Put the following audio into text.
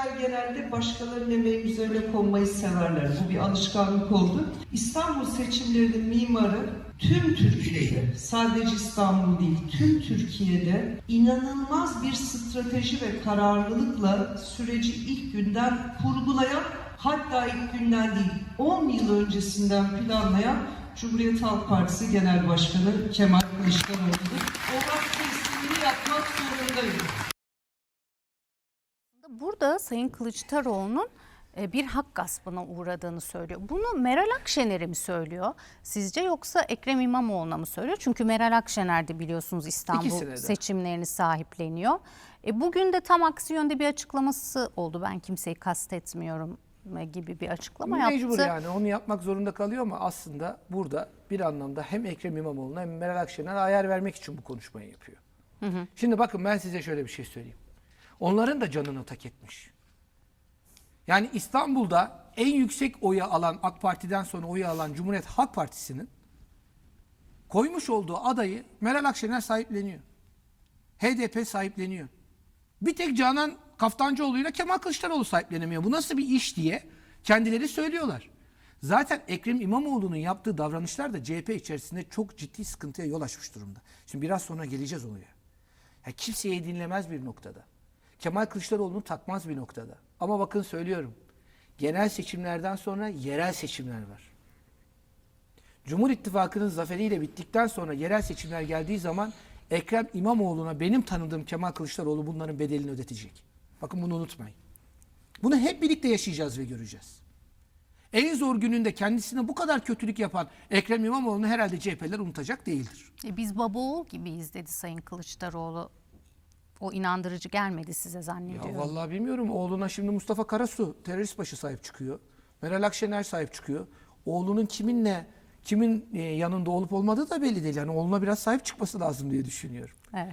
Kişiler genelde başkalarının emeği üzerine konmayı severler. Bu bir alışkanlık oldu. İstanbul seçimlerinin mimarı tüm Türkiye'de, sadece İstanbul değil, tüm Türkiye'de inanılmaz bir strateji ve kararlılıkla süreci ilk günden kurgulayan, hatta ilk günden değil, 10 yıl öncesinden planlayan Cumhuriyet Halk Partisi Genel Başkanı Kemal Kılıçdaroğlu'dur. Burada Sayın Kılıçdaroğlu'nun e, bir hak gaspına uğradığını söylüyor. Bunu Meral Akşener'e mi söylüyor sizce yoksa Ekrem İmamoğlu'na mı söylüyor? Çünkü Meral Akşener de biliyorsunuz İstanbul seçimlerini sahipleniyor. E, bugün de tam aksi yönde bir açıklaması oldu. Ben kimseyi kastetmiyorum e, gibi bir açıklama Mecbur yaptı. yani onu yapmak zorunda kalıyor ama aslında burada bir anlamda hem Ekrem İmamoğlu'na hem Meral Akşener'e ayar vermek için bu konuşmayı yapıyor. Şimdi bakın ben size şöyle bir şey söyleyeyim. Onların da canını tak etmiş. Yani İstanbul'da en yüksek oyu alan AK Parti'den sonra oyu alan Cumhuriyet Halk Partisi'nin koymuş olduğu adayı Meral Akşener sahipleniyor. HDP sahipleniyor. Bir tek Canan Kaftancıoğlu'yla Kemal Kılıçdaroğlu sahiplenemiyor. Bu nasıl bir iş diye kendileri söylüyorlar. Zaten Ekrem İmamoğlu'nun yaptığı davranışlar da CHP içerisinde çok ciddi sıkıntıya yol açmış durumda. Şimdi biraz sonra geleceğiz oraya. Ya kimseyi dinlemez bir noktada. Kemal Kılıçdaroğlu'nu takmaz bir noktada. Ama bakın söylüyorum. Genel seçimlerden sonra yerel seçimler var. Cumhur İttifakı'nın zaferiyle bittikten sonra yerel seçimler geldiği zaman Ekrem İmamoğlu'na benim tanıdığım Kemal Kılıçdaroğlu bunların bedelini ödetecek. Bakın bunu unutmayın. Bunu hep birlikte yaşayacağız ve göreceğiz. En zor gününde kendisine bu kadar kötülük yapan Ekrem İmamoğlu'nu herhalde CHP'ler unutacak değildir. E, biz baba oğul gibiyiz dedi Sayın Kılıçdaroğlu. O inandırıcı gelmedi size Ya zannediyorum. vallahi bilmiyorum. Oğluna şimdi Mustafa Karasu terörist başı sahip çıkıyor. Meral Akşener sahip çıkıyor. Oğlunun kiminle kimin e, yanında olup olmadığı da belli değil. Yani oğluna biraz sahip çıkması lazım diye düşünüyorum. Evet.